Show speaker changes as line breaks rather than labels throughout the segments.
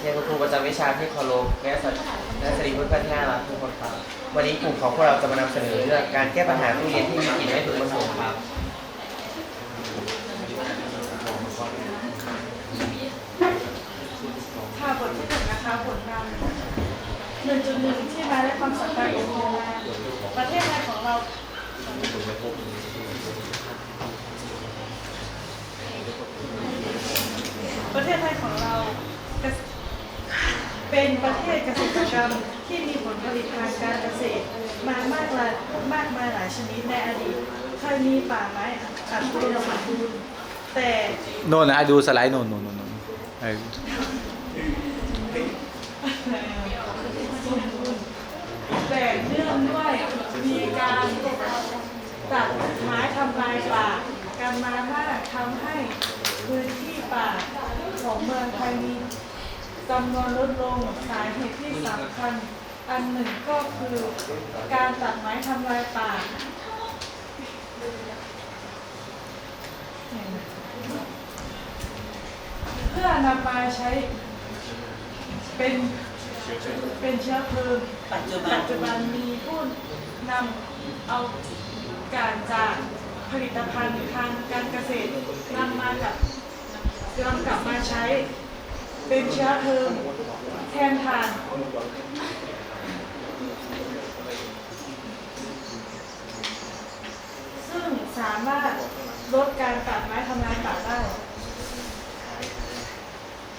เรียนคุณครูประจำวิชาที่เคารพและสและสตรีพื่อนๆที่น่ารักทุกคนครับ วันนี้กลุ่มของพวกเราจะมานำเสนอเรื่องการแก้ปัญหาตู้เย็นที่มีกลิ่นไม่พึงประสงค์ครับ
ค่ะบทที่หนึ่งนะคะผลงานหนึ่งจุดหนึ่งที่มาและความสำคัญของโรงงานประเทศไทยของเราประเทศไทยของเรา เป็นประเทศเกษตรกรรมที่มีผลผลิตทางการเกษตร มามากหลายมากมายหลายชนิดในอดีตเคยมีป่าไม้อัดอุดมสมบูรณ์แต่
โน่นนะดูสไลด์โน่นโน่นโน่นโน่นเออ
แต่เนื่องด้วยมีการตัดไม้ทำลายป่ากันมามากทำให้พื้นที่ป่าของเมืองไทยมี จำนวนลดลงสาเหตุที่สำคัญ อันหนึ่งก็คือการตัดไม้ทำลายป่าเพื่อนำมาใช้เป็นเป็นเชื้อเพลิง
ปัจจุบัน
มีผู้นำเอาการจากผลิตภัณฑ์ทางการเกษตรนำมากับนำกลับมาใช้ เป็นเชื้อเพลิงแทนถ่าน ซึ่งสามารถลดการตัดไม้ทำลายป่าได้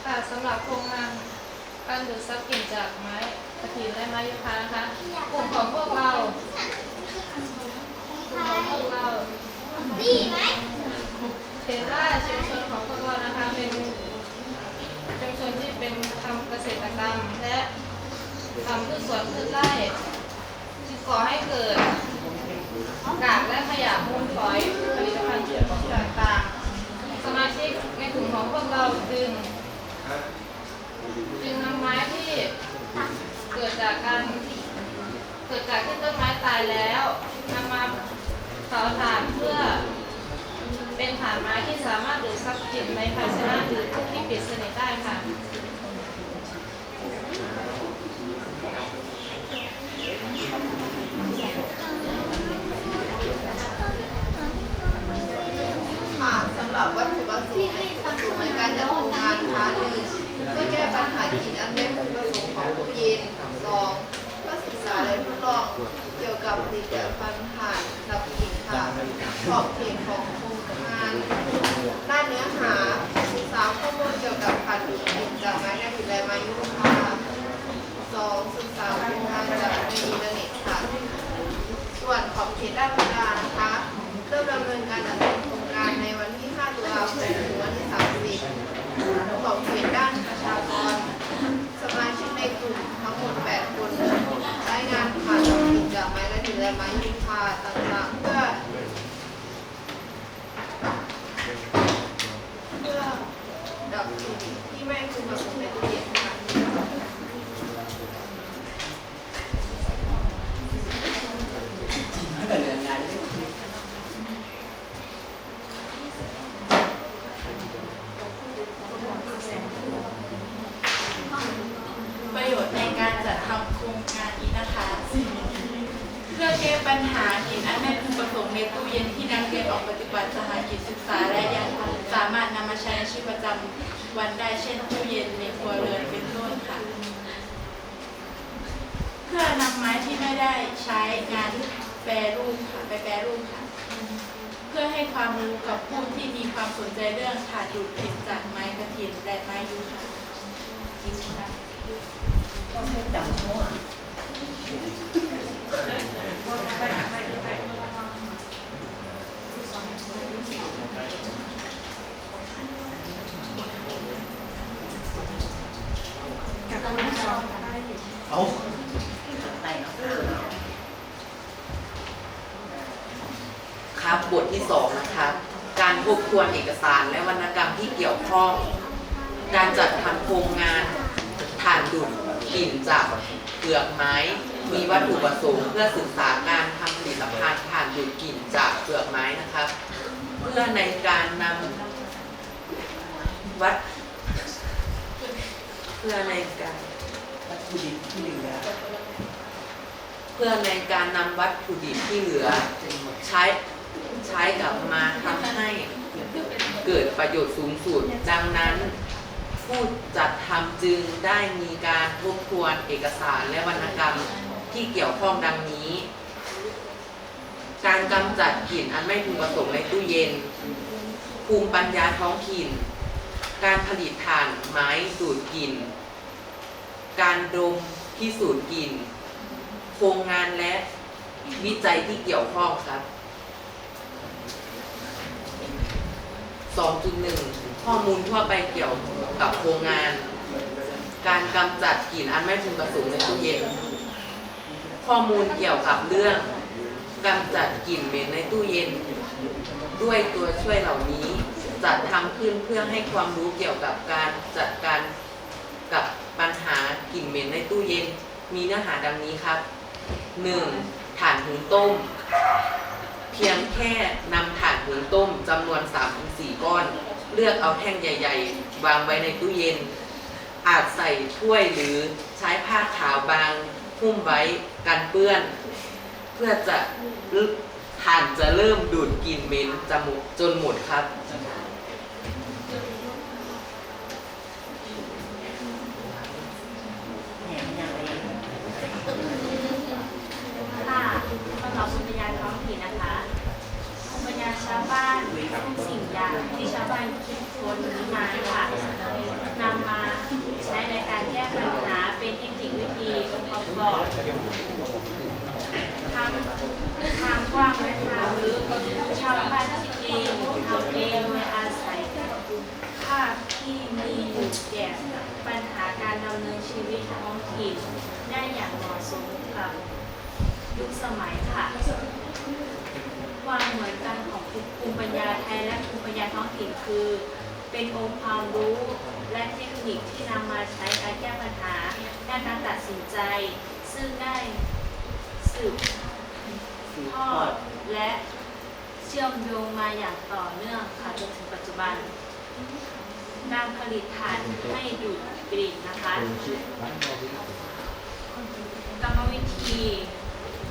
ค่ะสำหรับโครงงานการดูดซับกลิ่นจากไม้กระถินและไม้ยูคานะคะกลุ่มของพวกเรากลุ่มของพวกเราเห็นว่าชุมชนของพวกเรานะคะเป็น ชนที่เป็นทำเกษตรกรรม และทำพืชสวนพืชไร่จึงก่อให้เกิดกากและขยะมูลฝอยผลิตภัณฑ์ต่างๆ สมาชิกในกลุ่มของพวกเราจึงจึงนำไม้ที่เกิดจากการเกิดจากที่ต้นไม้ตายแล้วนำมาเผาถ่านเพื่อ เป็นถ่านไม้ที่สามารถดูดซับกลิ่นในภาชนะหรือทุกที่ปิดสนิทได้ค่ะ
ค่ะสำหรับวัตถุประสงค์ในการจัดโครงงานนะคะหนึ่งเพื่อแก้ปัญหากินอันเป็นวัตถุประสงค์ของตู้เย็นสองเพื่อศึกษาและทดลองเกี่ยวกับผลิตภัณฑ์ถ่านดับกลิ่นค่ะขอบเขตของานด้านเนื้อหาศึกษาข้อมูลเกี่ยวกับการดูดกลิ่นจากไม้ในผลิตแลม้ยุคาสองศึกษาโครงงานจากอินเทอร์เน็ตค่ะ ส่วนขอบเขตด้านเวลานะคะเริ่มดำเนินการจัดทำโครงการในวันที่ 5 ตุลาคมถึงวันที่ 30ขอบเขตด้านประชากร สมาชิกในกลุ่มทั้งหมด 8 คนรายงานผ่านกิจจากไม้และถือแลม้ยูคาต่างๆ เพื่อ เพื่อดับก ลิ่นที่ไม่พึงประสงค์ในตู้เย็นค่ะ
ประโยชน์ในการจัดทำโครงการนี้นะคะเพื่อแก้ปัญหากลิ่นอันไม่พึงประสงค์ในตู้เย็นที่นักเรียนออกปฏิบัติสหกิจศึกษาและยังสามารถนำมาใช้ในชีวิตประจำ วันได้เช่นตู้เย็นในครัวเรือนเป็นต้นค่ะ เพื่อนำไม้ที่ไม่ได้ใช้งานแปรรูปค่ะไปแปรรูปค่ะ เพื่อให้ความรู้กับผู้ที่มีความสนใจเรื่องถ่านดูดกลิ่นจากไม้กระถินและไม้ยูคาค่ะ
ครับบทที่สองนะครับการทบทวนเอกสารและวรรณกรรมที่เกี่ยวข้อง การจัดทำโครงงานถ่านดูดกลิ่นจากเปลือกไม้ มีวัตถุประสงค์เพื่อศึกษาการทำผลิตภัณฑ์ถ่านดูดกลิ่นจากเปลือกไม้นะครับ เพื่อในการนำวัดเพื่อในการ
ถุดิบที่เหลือ
เพื่อในการนำวัตถุดิบที่เหลือใช้ใช้กลับมาทำให้เกิดประโยชน์สูงสุด ดังนั้น ผู้จัดทำจึงได้มีการทบทวนเอกสารและวรรณกรรมที่เกี่ยวข้องดังนี้ การกำจัดกลิ่นอันไม่พึงประสงค์ในตู้เย็น ภูมิปัญญาท้องถิ่น การผลิตถ่านไม้ดูดกลิ่น การดมพิสูจน์กลิ่นโครงงานและวิจัยที่เกี่ยวข้องครับ 2.1 ข้อมูลทั่วไปเกี่ยวกับโครงงาน การกำจัดกลิ่นอันไม่พึงประสงค์ในตู้เย็น ข้อมูลเกี่ยวกับเรื่องกำจัดกลิ่นเหม็นในตู้เย็น ด้วยตัวช่วยเหล่านี้จัดทำขึ้นเพื่อให้ความรู้เกี่ยวกับการจัดการก กลิ่นเหม็นในตู้เย็นมีเนื้อหาดังนี้ครับ 1. ถ่านหุงต้ม เพียงแค่นำถ่านหุงต้มจำนวน 3-4 ก้อน เลือกเอาแท่งใหญ่ ๆ วางไว้ในตู้เย็น อาจใส่ถ้วยหรือใช้ผ้าขาวบางหุ้มไว้กันเปื้อน เพื่อจะถ่านจะเริ่มดูดกลิ่นเหม็นจมูกจนหมดครับ
ค่ะสำหรับภูมิปัญญาท้องถิ่นนะคะภูมิปัญญาชาวบ้านทุกสิ่งอย่างที่ชาวบ้าน ค้นขึ้มาค่ะนำมาใช้ในการแก้ปัญหาเป็นเทคนิควิธีองค์ประกอบทั้งทางกว้างและทางลึกชาวบ้านคิดเองทำเองโดยอาศัยภาพที่มีอยู่แก่ปัญหาการดำเนินชีวิตท้องถิ่นได้อย่างเหมาะสมกับยุคสมัยค่ะความเหมือนกันของภูมิปัญญาไทยและภูมิปัญญาท้องถิ่นคือ เป็นองค์ความรู้และเทคนิคที่นำมาใช้การแก้ปัญหาด้านการตัดสินใจ ซึ่งได้สืบทอดและเชื่อมโยงมาอย่างต่อเนื่องค่ะจนถึงปัจจุบัน การผลิตถ่านให้ดูดกลิ่นนะคะกรรมวิธี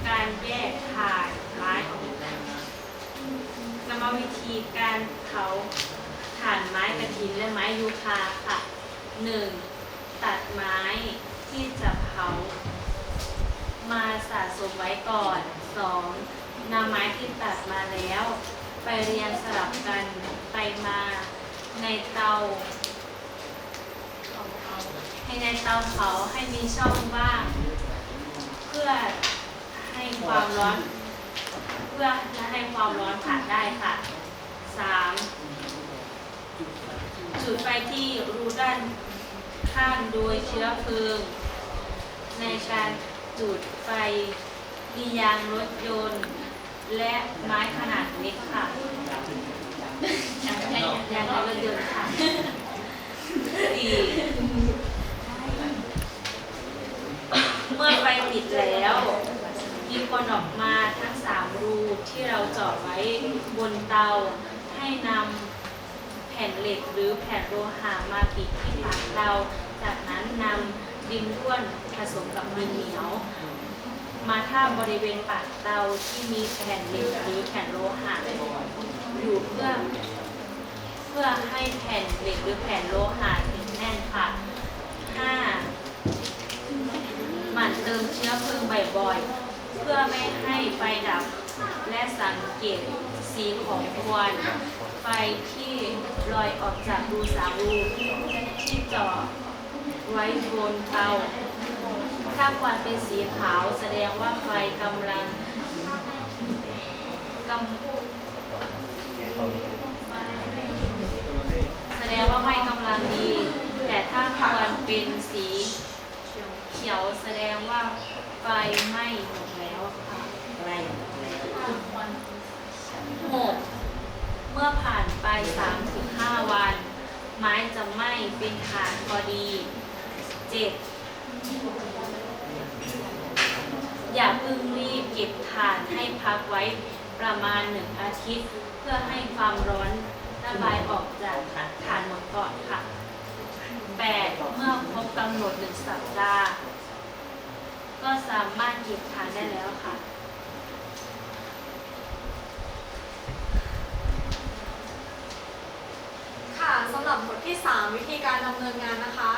การแยกถ่านไม้ออกกรรมวิธีการเผา ถ่านไม้กระถินและไม้ยูคาค่ะ 1. ตัดไม้ที่จะเผา มาสะสมไว้ก่อน 2. นำไม้ที่ตัดมาแล้ว ไปเรียงสลับกันไปมาในเตาให้ในเตาเผาให้มีช่องว่าง เพื่อให้ความร้อน เพื่อจะให้ความร้อนผ่านได้ค่ะ 3. จุดไฟที่รูด้านข้างโดยเชื้อเพลิง ในการจุดไฟมียางรถยนต์ และไม้ขนาดเล็กค่ะยางยางรถยนต์ค่ะสี่เมื่อไฟติดแล้ว มีควันออกมาทั้งสามรูที่เราเจาะไว้บนเตาให้นำ ผ่นเหล็กหรือแผ่นโลหะมาปิดที่ปากเตาจากนั้นนำดินร่วนผสมกับดินเหนียว มาท่าบบริเวณปากเตาที่มีแผ่นเหล็กหรือแผ่นโลหะอยู่เพื่อ เพื่อให้แผ่นเหล็กหรือแผ่นโลหะแข็งแน่นค่ะ 5. หมั่นเติมเชื้อเพลิงบ่อยๆ เพื่อไม่ให้ไฟดับ และสังเกตสีของควันไฟที่ ลอยออกจากรูสามรูที่เจาะไว้บนเตาถ้าควันเป็นสีขาวแสดงว่าไฟกำลังกำแสดงว่าไม่กำลังดี แต่ถ้าควันเป็นสีเขียวแสดงว่าไฟไหม้หมดแล้วค่ะไหม้หมดแล้วหกเมื่อผ่านไป3ถึ ง5วัน ไม้จะไหม้เป็นฐานพอดีเจ็ดอย่าเพิ่งรีบเก็บถ่านให้พักไว้ประมาณหนึ่งอาทิตย์ เพื่อให้ความร้อนระบายออกจากฐานหมดก่อนค่ะ 8 เมื่อครบกำหนดหนึ่งสัปดาห์ ก็สามารถหยิบทานได้แล้วค่ะ
ค่ะสำหรับบทที่ 3 วิธีการดำเนินงานนะคะ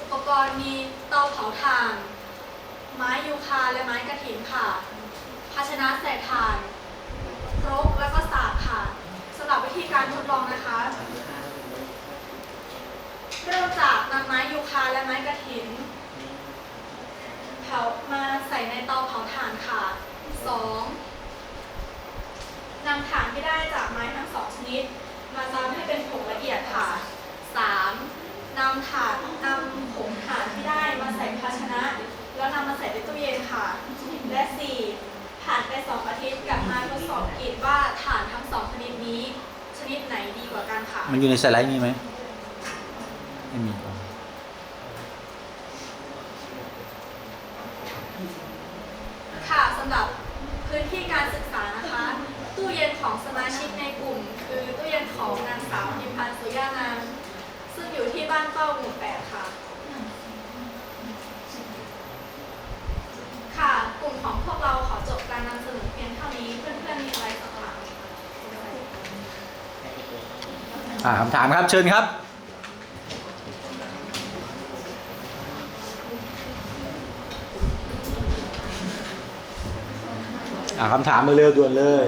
อุปกรณ์มีเตาเผาถ่าน ไม้ยูคาและไม้กระถินค่ะ ภาชนะใส่ถ่านครกแล้วก็สากค่ะสำหรับวิธีการทดลองนะคะ เริ่มจากนำไม้ยูคาและไม้กระถินเผามาใส่ในเตาเผาถ่านค่ะ 2. นำถ่านที่ได้จากไม้ทั้งสองชนิด มาตำให้เป็นผงละเอียดค่ะ 3. นำถ่านนำผงถ่านที่ได้มาใส่ภาชนะ แล้วนำมาใส่ในตู้เย็นค่ะ และ 4. ผ่านไป 2 อาทิตย์กลับมาทดสอบกลิ่นว่าถ่านทั้งสองชนิดนี้ ชนิดไหนดีกว่ากันค่ะ
มันอยู่ในสไลด์นี้ไหมไม่มี
ค่ะสำหรับพื้นที่การศึกษานะคะ ตู้เย็นของสมา ของนางสาวพิมพันธ์สุยานามซึ่งอยู่ที่บ้านเป้าหมู่แปดค่ะ ค่ะ กลุ่มของพวกเราขอจบการนำเสนอเพียงเท่านี้ เพื่อนๆมีอะไรสอบถามไหมคะ
อ่าคำถามครับเชิญครับ อ่าคำถามมาเร็วด่วนเลย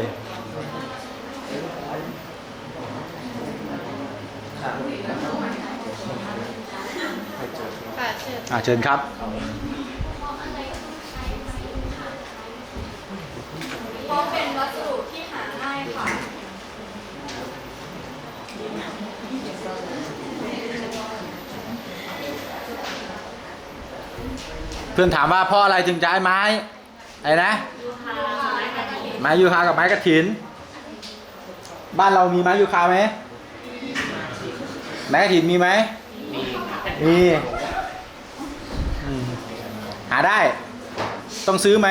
ค่ะเชิญ
อ่าเชิญครับ
เพราะเป็นวัสดุที่หาง่ายค่ะ
เพื่อนถามว่าเพราะอะไรถึงใช้ไม้อะไรนะ
ยูคาไม้กระถิ่น
ไม้ยูคากับไม้กระถิน บ้านเรามีไม้ยูคาไหมไม้กระถินมีไหมมีอืมหาได้ ต้องซื้อไหม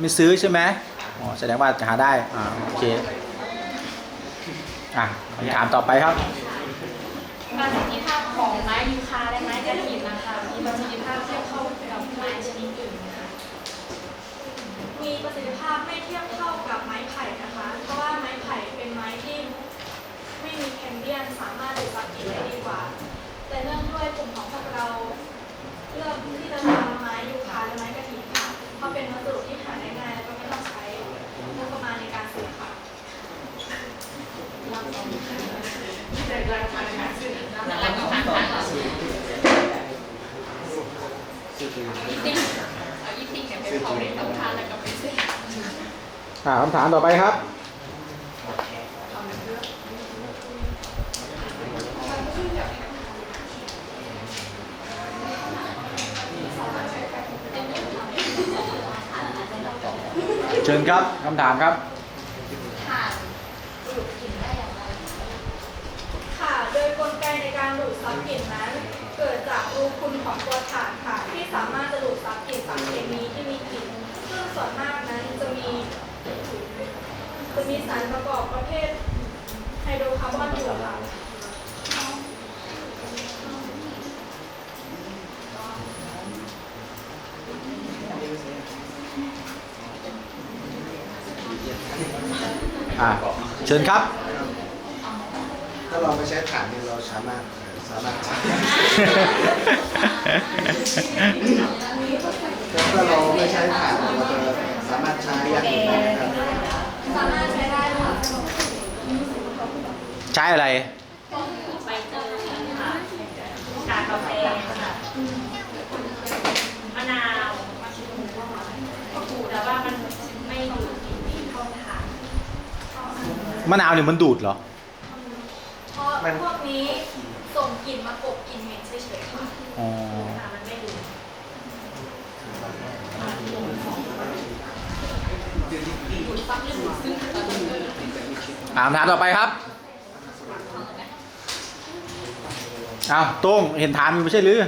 ไม่ซื้อใช่ไหมอ๋อแสดงว่าหาได้อ่าโอเคอะคำถามต่อไปครับ
ประสิทธิภาพของไม้ยูคาและไม้กระถิ่นนะคะมีประสิทธิภาพเทียบเท่ากับไม้ชนิดอื่นมคะ
มีประสิทธิภาพไม่เทียบเท่ากับไม้ไผ่นะคะ เพราะว่าไม้ไผ่เป็นไม้ที่ไม่มีแคมเบียนสามารถดูดซับกลิ่นได้ดีกว่า แต่เนื่องด้วยกลุ่มของพวกเรา เลือกที่จะทำไม้ยูคาและไม้กระถิ่นค่ะเพราะเป็นวัสดุที่หาได้ง่ายและก็ไม่ต้องใช้งบประมาณในการซื้อค่ะ
อ่าคำถามต่อไปครับ ชิญครับคำถามครับ
ค่ะ โดยกลไกในการดูดซับกลิ่นนั้น เกิดจากรูคุณของตัวถ่านค่ะ ที่สามารถจะดูดซับกลิ่นสารเคมีที่มีกลิ่นซึ่งส่วนมากนั้นจะมี จะมีสารประกอบประเภทไฮโดรคาร์บอนอยู่ค่ะ
อ่าเชิญครับ
ถ้าเราไม่ใช้ถ่านเนี่ยเราสามารถเอ่อสามารถใช้ถ้าเราไม่ใช้ถ่านเราจะสามารถใช้อย่างอื่นได้นะครับ
สามารถใช้ได้ค่ะ
ใช้อะไร
ใบเตยค่ะกากกาแฟค่ะมะนาวแต่ว่ามันไม่ดูดกลิ่นที่เข้าถ่าน
มะนาวเนี่ยมันดูดเหรอ
เพราะพวกนี้ส่งกลิ่นมากบกลิ่นเหม็นเฉยๆค่ะ
อ๋อ
ค่ะมันไม่ดูด
อ่าคำถามต่อไปครับอ้าวโต้งเห็นถามอยู่ไม่ใช่หรือ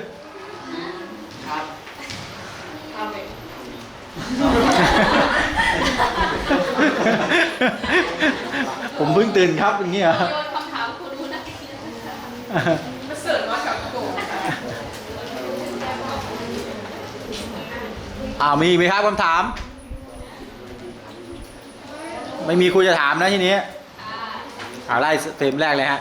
ผมเพิ่งตื่นครับอย่างเงี้ย
โยนคำถามคุณรู้นะมาเสิร์ฟมากับโก
อ่ามีไหมครับคำถาม ไม่มีคุยจะถามนะทีนี้อ่าไล่เต็มแรกเลยฮะ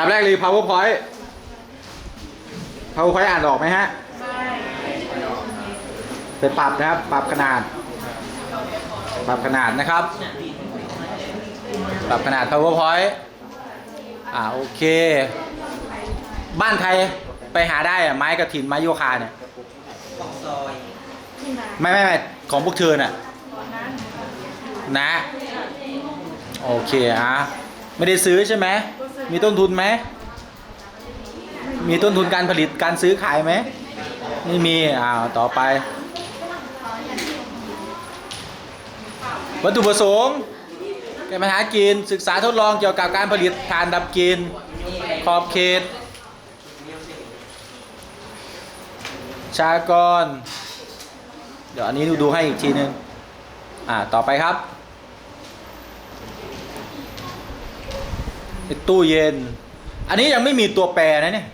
ดับแรกเลย powerpoint powerpoint อ่านออกไหมฮะไปปรับนะครับ ปรับขนาด ปรับขนาดนะครับ ปรับขนาด powerpoint อ่าโอเค บ้านใครไปหาได้อะไม้กระถินไม้โยคาเนี่ย
ของซอย
ไม่ไม่ไม่ของพวกเธอน่ะนะ โอเคอะไม่ได้ซื้อใช่ไหม มีต้นทุนไหม มีต้นทุนการผลิตการซื้อขายไหม ไม่มี อ่า ต่อไป วัตถุประสงค์แก้ปัญหากิน ศึกษาทดลองเกี่ยวกับการผลิตถ่านดับกิน ขอบเขต ชากร เดี๋ยวอันนี้ดูดูให้อีกทีนึง อ่า ต่อไปครับไอ้ ตู้เย็น อันนี้ยังไม่มีตัวแปรนะเนี่ย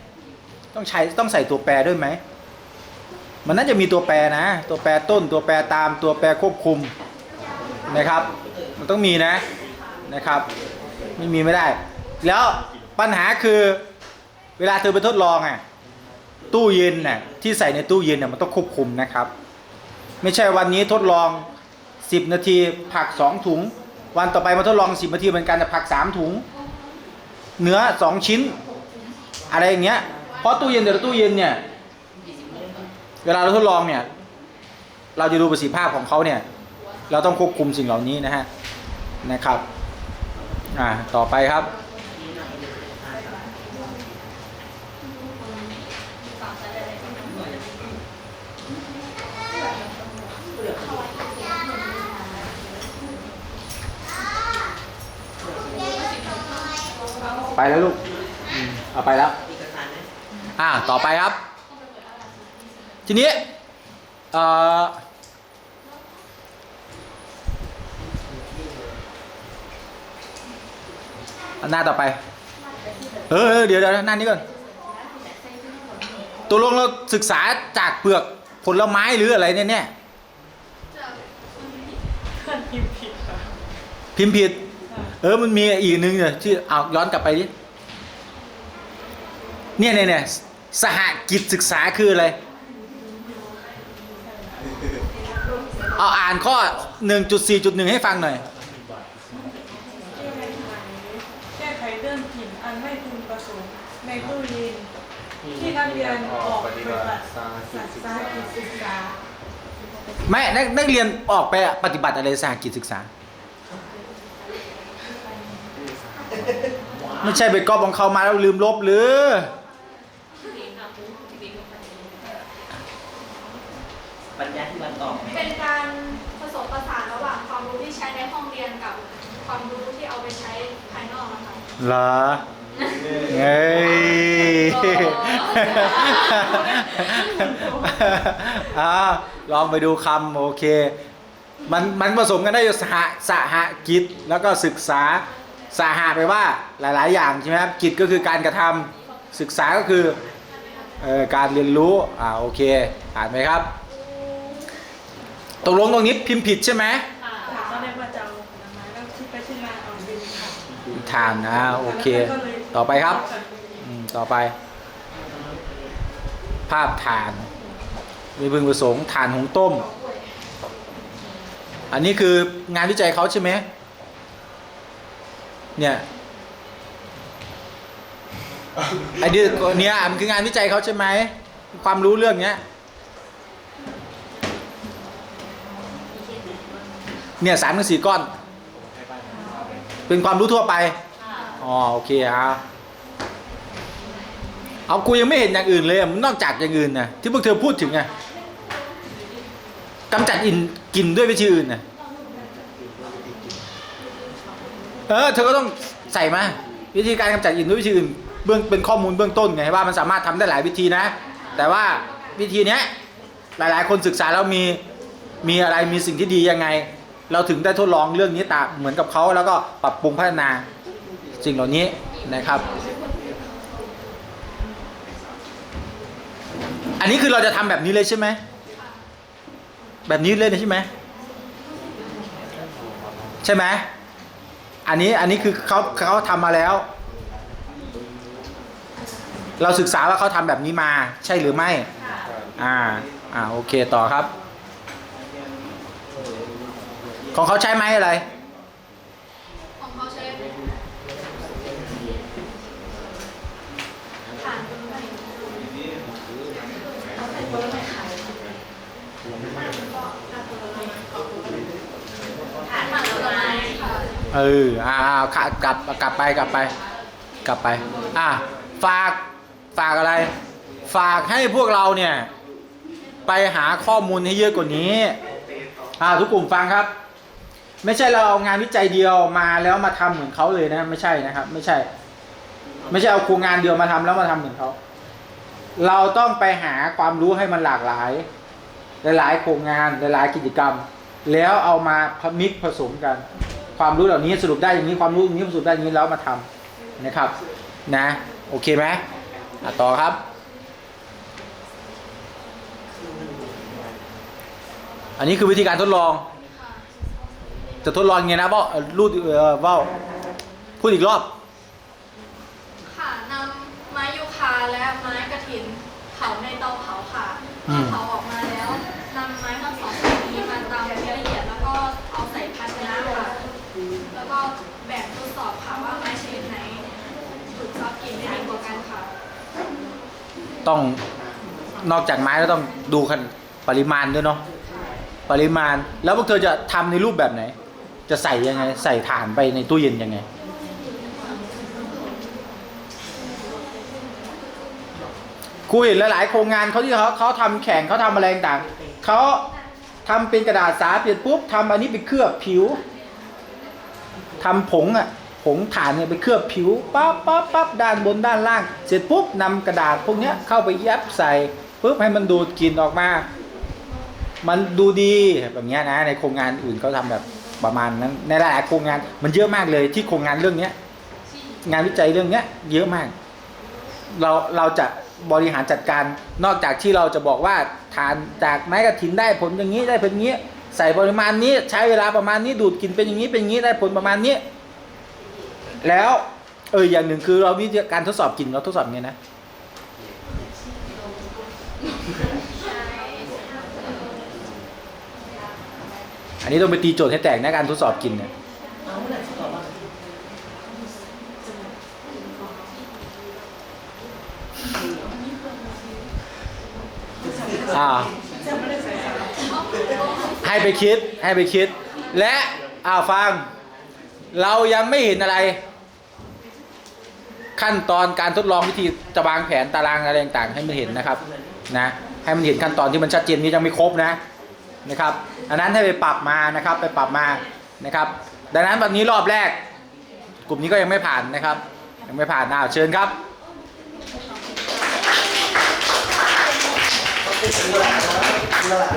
ต้องใช้ต้องใส่ตัวแปรด้วยไหม มันน่าจะมีตัวแปรนะ ตัวแปรต้น ตัวแปรตาม ตัวแปรควบคุมนะครับ มันต้องมีนะนะครับ ไม่มีไม่ได้ แล้วปัญหาคือเวลาเธอไปทดลองอะตู้เย็นน่ะที่ใส่ในตู้เย็นน่ะมันต้องควบคุมนะครับ ไม่ใช่วันนี้ทดลอง 10 นาทีผัก 2 ถุง วันต่อไปมาทดลอง 10 นาทีเหมือนกันแต่ผัก 3 ถุง เนื้อสองชิ้น อะไรอย่างเงี้ยเพราะตู้เย็นแต่ละตู้เย็นเนี่ย เวลาเราทดลองเนี่ย เราจะดูประสิทธิภาพของเขาเนี่ย เราต้องควบคุมสิ่งเหล่านี้นะฮะนะครับ อ่าต่อไปครับ ไปแล้วลูกอืมเอาไปแล้ว
เอกสารนะ
อ่า ต่อไปครับ ทีนี้ เอ่ออันหน้าต่อไป เออเออเดี๋ยวเดี๋ยวหน้านี้ก่อน ตัวลงเราศึกษาจากเปลือกผลไม้หรืออะไรเนี่ยเนี่ย
ท่านพิมพ์ผิดค่ะ
พิมพ์ผิด เออมันมีอีกหนึ่งเนี่ยที่เอาย้อนกลับไปดิเนี่ยเนี่ยเนี่ยสหกิจศึกษาคืออะไรเอาอ่านข้อ 1.4.1 ให้ฟังหน่อย
แก้ไขเรื่องกลิ่นอันไม่พึงประสงค์ในตู้เย็นที่นักเรียนออกปฏิบัติสากิจศึกษา
ไม่นักนักเรียนออกไปปฏิบัติอะไรสหกิจศึกษา ไม่ใช่ไปก๊อปของเขามาแล้วลืมลบหรือ
ปัญญาที่มันตอบ
เป็นการผสมผสานระหว่างความรู้ที่ใช้ในห้องเรียนกับความรู้ที่เอาไปใช้ภายนอกนะคะ
เหรอเฮ้ยอ่าลองไปดูคำโอเค มันมันผสมกันได้อยู่สหสหกิจแล้วก็ศึกษา สาหไปว่าหลาย ๆ อย่างใช่ไหมครับกิจก็คือการกระทำศึกษาก็คืออการเรียนรู้อ่าโอเคอ่านไหมครับตกลงตรงนี้พิมพ์ผิดใช่ไหม
ตอนแรกว่าเอาผลไม้แล้วที่ไปที่มาเอาเป็นะ
ทานนะโอเคต่อไปครับอืมต่อไป ภาพฐาน มีพึงประสงค์ฐานหุงต้ม อันนี้คืองานวิจัยเขาใช่ไหม เนี่ยไอ้นี่เนี่ยมันคืองานวิจัยเขาใช่ไหมความรู้เรื่องเนี้ย เนี่ยสามถึงสี่ก้อน เป็นความรู้ทั่วไปอ๋อโอเคครับเอากูยังไม่เห็นอย่างอื่นเลยนอกจากอย่างอื่นนะที่พวกเธอพูดถึงอะกำจัดอินกินด้วยวิธีอื่นนะ เออเธอก็ต้องใส่มา วิธีการกำจัดอินด้วยวิธีอื่นเบื้องเป็นข้อมูลเบื้องต้นไงว่ามันสามารถทำได้หลายวิธีนะ แต่ว่าวิธีเนี้ยหลายๆ คนศึกษาแล้วมีมีอะไรมีสิ่งที่ดียังไง เราถึงได้ทดลองเรื่องนี้ตามเหมือนกับเขาแล้วก็ปรับปรุงพัฒนาสิ่งเหล่านี้นะครับ อันนี้คือเราจะทำแบบนี้เลยใช่ไหม แบบนี้เลยใช่ไหม ใช่ไหม อันนี้อันนี้คือเขาเขาทำมาแล้ว เราศึกษาว่าเขาทำแบบนี้มา ใช่หรือไม่ อ่า อ่าโอเคต่อครับ ของเขาใช้ไม้อะไร
ของเขาใช้ฐานเป็นไม้เอาเป็นตัวไม้ขายฐานมันตัวไม้ค่ะ
เอออ่ากลับกลับกลับไปกลับไป กลับไป อ่าฝากฝากอะไร ฝากให้พวกเราเนี่ย ไปหาข้อมูลให้เยอะกว่านี้ อ่าทุกกลุ่มฟังครับ ไม่ใช่เราเอางานวิจัยเดียวมาแล้วมาทำเหมือนเขาเลยนะ ไม่ใช่นะครับ ไม่ใช่ ไม่ใช่เอาโครงงานเดียวมาทำแล้วมาทำเหมือนเขาเราต้องไปหาความรู้ให้มันหลากหลาย หลายๆโครงงานหลายๆกิจกรรม แล้วเอามาพมิกผสมกัน ความรู้เหล่านี้สรุปได้อย่างนี้ความรู้อย่างนี้สรุปได้อย่างนี้แล้วมาทำนะครับ นะ โอเคไหมอะต่อครับอันนี้คือวิธีการทดลอง จะทดลองยังไงนะว่ารูดเออว่าพูดอีกรอบ
ค่ะนำไม้ยูคาและไม้กระถินเผาในตาเผาค่ะ
อืม
เผาออกมาแล้วนำไม้ทั้งสองชนิดนี้มาตำให้ละเอียดแล้วก็เอาใส่ภาชนะค่ะ แล้วก็แบ่งทดสอบค่ะว่าไม้ชนิดไหนดูดซับกลิ่นได้ดีกว่ากันค่ะ
ต้องนอกจากไม้แล้วต้องดูคันปริมาณด้วยเนาะปริมาณแล้วพวกเธอจะทำในรูปแบบไหน จะใส่ยังไง ใส่ถ่านไปในตู้เย็นยังไงครูเห็นหลายๆโครงงานเขาที่เขาเขาทำแข่งเขาทำอะไรต่างเขาทำเป็นกระดาษสาเปลี่ยนปุ๊บทำอันนี้ไปเคลือบผิวทำผงอะ ผงถ่านเนี่ยไปเคลือบผิวปั๊บปั๊บปั๊บด้านบนด้านล่าง เสร็จปุ๊บนำกระดาษพวกเนี้ยเข้าไปยับใส่ปุ๊บให้มันดูดกลิ่นออกมา มันดูดีแบบเนี้ยนะในโครงงานอื่นเขาทำแบบประมาณนั้นในหลายโครงงานมันเยอะมากเลยที่โครงงานเรื่องเนี้ยงานวิจัยเรื่องเนี้ยเยอะมาก เราเราจะบริหารจัดการนอกจากที่เราจะบอกว่าทานจากไม้กระถินได้ผลอย่างนี้ได้ผลอย่างนี้ ใส่ปริมาณนี้ใช้เวลาประมาณนี้ดูดกินเป็นอย่างนี้เป็นอย่างนี้ได้ผลประมาณนี้ แล้วเอออย่างหนึ่งคือเราวิธีการทดสอบกลินเราทดสอบไงนะอันนี้ต้องไปตีโจทย์ให้แตกนะการทดสอบกลินเนี่ยอ่าให้ไปคิดให้ไปคิด และอ่าฟัง เรายังไม่เห็นอะไร ขั้นตอนการทดลองวิธีจะวางแผนตารางอะไรต่างๆ ให้มันเห็นนะครับนะให้มันเห็นขั้นตอนที่มันชัดเจนนี้ยังไม่ครบนะนะครับ อันนั้นให้ไปปรับมานะครับ ไปปรับมานะครับ ดังนั้นวันนี้รอบแรก กลุ่มนี้ก็ยังไม่ผ่านนะครับ ยังไม่ผ่านนะเชิญครับ
เ